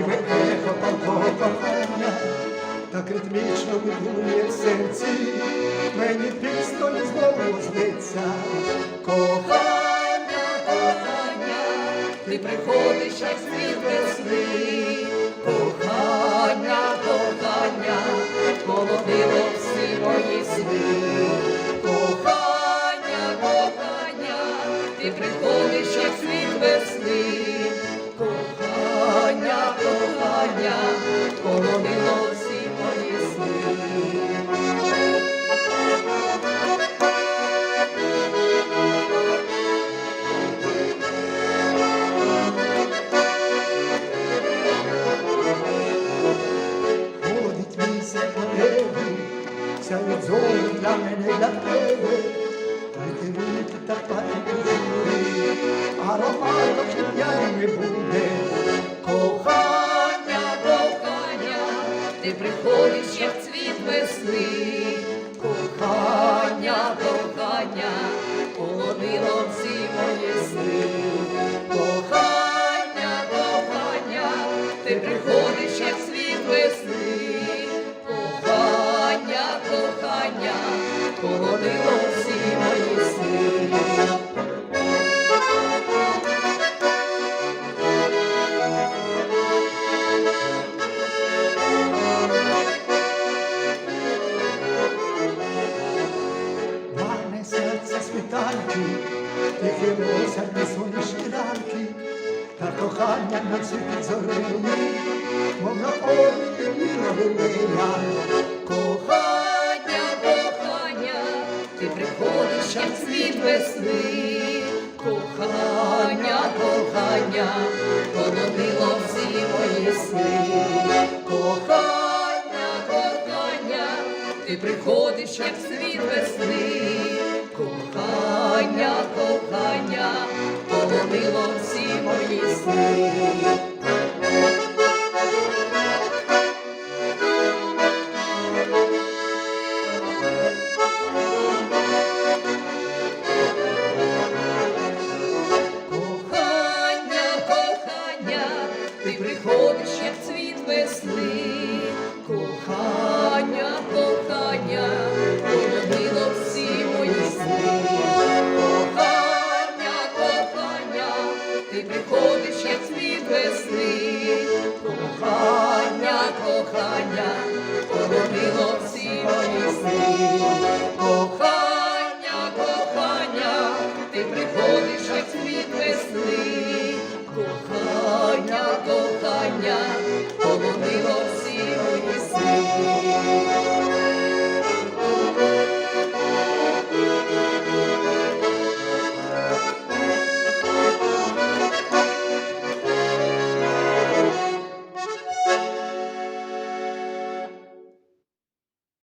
палкого кохання, так ритмічно вибує в серці, мені пісню знову зниться. Кохання, кохання, ти приходиш, як світ весни, сяють зорі для мене, для тебе. Витирути та пати жури, ароматом не буде. Кохання, кохання, ти приходиш, як цвіт весни, світанки, тихі осяні сонячні ранки, та кохання на світі зорені, мов на обміні ровелея. Кохання, кохання, ти приходиш, як світ весни, кохання, кохання, полонило всі мої сни, кохання, кохання, ти приходиш, як світ весни, приходиш, як цвіт весни,